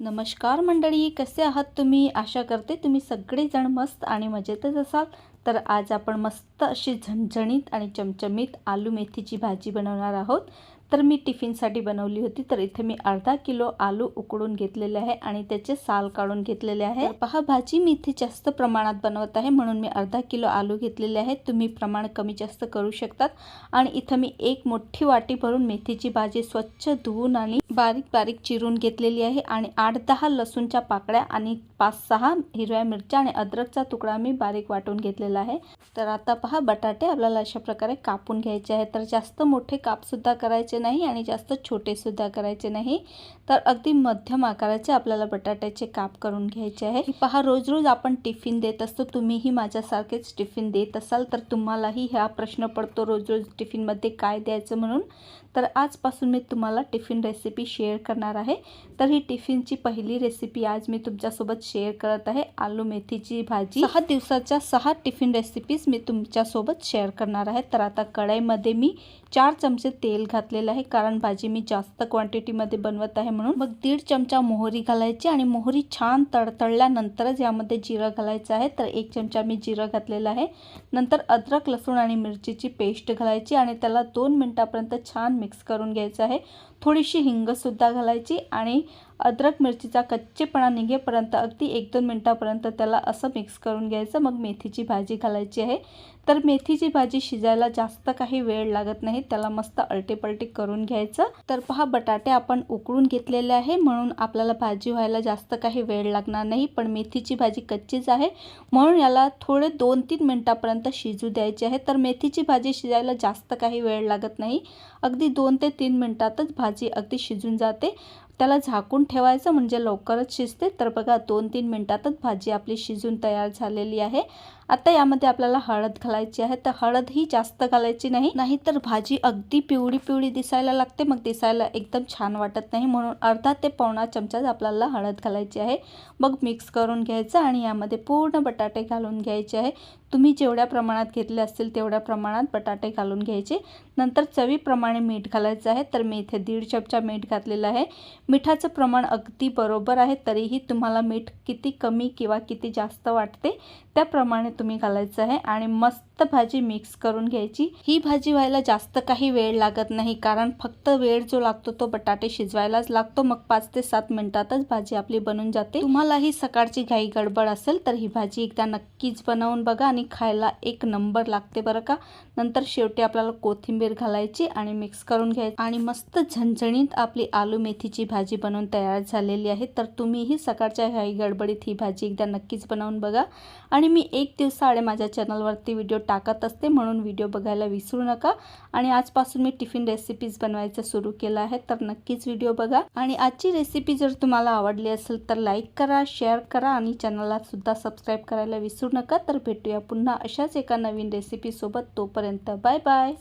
नमस्कार मंडळी कसे आहात तुम्ही? आशा करते तुम्ही सगळेजण मस्त आणि मजेतच असाल. तर आज आपण मस्त अशी झणझणीत आणि चमचमीत आलू मेथीची भाजी बनवणार आहोत. तर मी टिफिनसाठी बनवली होती. तर इथे मी अर्धा किलो आलू उकडून घेतलेले आहे आणि त्याचे साल काढून घेतलेले आहे. पहा भाजी मी इथे जास्त प्रमाणात बनवत आहे. म्हणून मी अर्धा किलो आलू घेतलेले आहे. तुम्ही प्रमाण कमी जास्त करू शकतात. आणि इथं मी एक मोठी वाटी भरून मेथीची भाजी स्वच्छ धुवून आणि बारीक बारीक चिरून घेतलेली आहे. आणि आठ दहा लसूणच्या पाकळ्या आणि पाच सहा हिरव्या मिरच्या आणि अद्रकचा तुकडा मी बारीक वाटून घेतलेला आहे. तर आता पहा बटाटे आपल्याला अशा प्रकारे कापून घ्यायचे आहे तर जास्त मोठे कापसुद्धा करायचे नाही आणि जास्त छोटेसुद्धा करायचे नाही. तर अगदी मध्यम आकाराचे आपल्याला बटाट्याचे काप करून घ्यायचे आहे पहा रोज रोज आपण टिफिन देत असतो. तुम्हीही माझ्यासारखेच टिफिन देत असाल तर तुम्हालाही हा प्रश्न पडतो रोज रोज टिफिनमध्ये काय द्यायचं म्हणून. तर आजपासून मी तुम्हाला टिफिन रेसिपी शेअर करणार आहे. तर ही टिफिनची पहिली रेसिपी आज मी तुमच्यासोबत शेअर करत आहे. आलू मेथीची भाजी. सहा दिवसाच्या सहा टिफिन रेसिपीज मी तुमच्यासोबत शेअर करणार आहे. तर आता कढईमध्ये मी चार चमचे तेल घातलेलं आहे. कारण भाजी मी जास्त क्वांटिटीमध्ये बनवत आहे म्हणून. मग दीड चमचा मोहरी घालायची आणि मोहरी छान तडतडल्यानंतरच यामध्ये जिरं घालायचं आहे. तर एक चमचा मी जिरं घातलेलं आहे. नंतर अद्रक लसूण आणि मिरचीची पेस्ट घालायची आणि त्याला दोन मिनटापर्यंत छान मिक्स करून घ्यायचं आहे. थोडीशी हिंगसुद्धा घालायची आणि अद्रक मिरचीचा कच्चेपणा निघेपर्यंत अगदी एक दोन मिनटापर्यंत त्याला असं मिक्स करून घ्यायचं. मग मेथीची भाजी घालायची आहे. तर मेथीची भाजी शिजायला जास्त काही वेळ लागत नाही. त्याला मस्त अलटेपलटी करून घ्यायचं. तर पहा बटाटे आपण उकळून घेतलेले आहे. म्हणून आपल्याला भाजी व्हायला जास्त काही वेळ लागणार नाही. पण मेथीची भाजी कच्चीच आहे. म्हणून याला थोडे दोन तीन मिनटापर्यंत शिजू द्यायची आहे. तर मेथीची भाजी शिजायला जास्त काही वेळ लागत नाही. अगदी दोन ते तीन मिनटातच भाजी अगदी शिजून जाते. त्याला झाकून ठेवायचं म्हणजे लवकरच शिजते. तर बघा दोन तीन मिनटातच भाजी आपली शिजून तयार झालेली आहे. आता यामध्ये आपल्याला हळद घालायची आहे. तर हळद ही जास्त घालायची नाही. नाहीतर भाजी अगदी पिवळी पिवळी दिसायला लागते. मग दिसायला एकदम छान वाटत नाही. म्हणून अर्धा ते पावणा चमचाच आपल्याला हळद घालायची आहे. मग मिक्स करून घ्यायचं आणि यामध्ये पूर्ण बटाटे घालून घ्यायचे आहे. तुम्ही जेवढ्या प्रमाणात घेतले असतील तेवढ्या प्रमाणात बटाटे घालून घ्यायचे. नंतर चवीप्रमाणे मीठ घालायचं आहे. तर मी इथे दीड चमचा मीठ घातलेलं आहे. मिठाचं प्रमाण अगदी बरोबर आहे तरीही तुम्हाला मीठ किती कमी किंवा किती जास्त वाटते त्याप्रमाणे तुम्ही घालायचं आहे आणि मस्त भाजी मिक्स करून घ्यायची. ही भाजी व्हायला जास्त काही वेळ लागत नाही कारण फक्त वेळ जो लागतो तो बटाटे शिजवायलाच लागतो. मग पाच ते सात मिनिटातच भाजी आपली बनून जाते. तुम्हालाही सकाळची घाई गडबड असेल तर ही भाजी एकदा नक्कीच बनवून बघा आणि खायला एक नंबर लागते बरं का. नंतर शेवटी आपल्याला कोथिंबीर घालायची आणि मिक्स करून घ्यायची. आणि मस्त झणझणीत आपली आलू मेथीची भाजी भाजी बनवून तयार झालेली आहे तर तुम्हीही सकाळच्या ह्याही गडबडीत ही भाजी एकदा नक्कीच बनवून बघा. आणि मी एक दिवसाआडे माझ्या चॅनलवरती व्हिडिओ टाकत असते म्हणून व्हिडिओ बघायला विसरू नका. आणि आजपासून मी टिफिन रेसिपीज बनवायचं सुरू केलं आहे तर नक्कीच व्हिडिओ बघा. आणि आजची रेसिपी जर तुम्हाला आवडली असेल तर लाईक करा शेअर करा आणि चॅनलला सुद्धा सबस्क्राईब करायला विसरू नका. तर भेटूया पुन्हा अशाच एका नवीन रेसिपीसोबत तोपर्यंत बाय बाय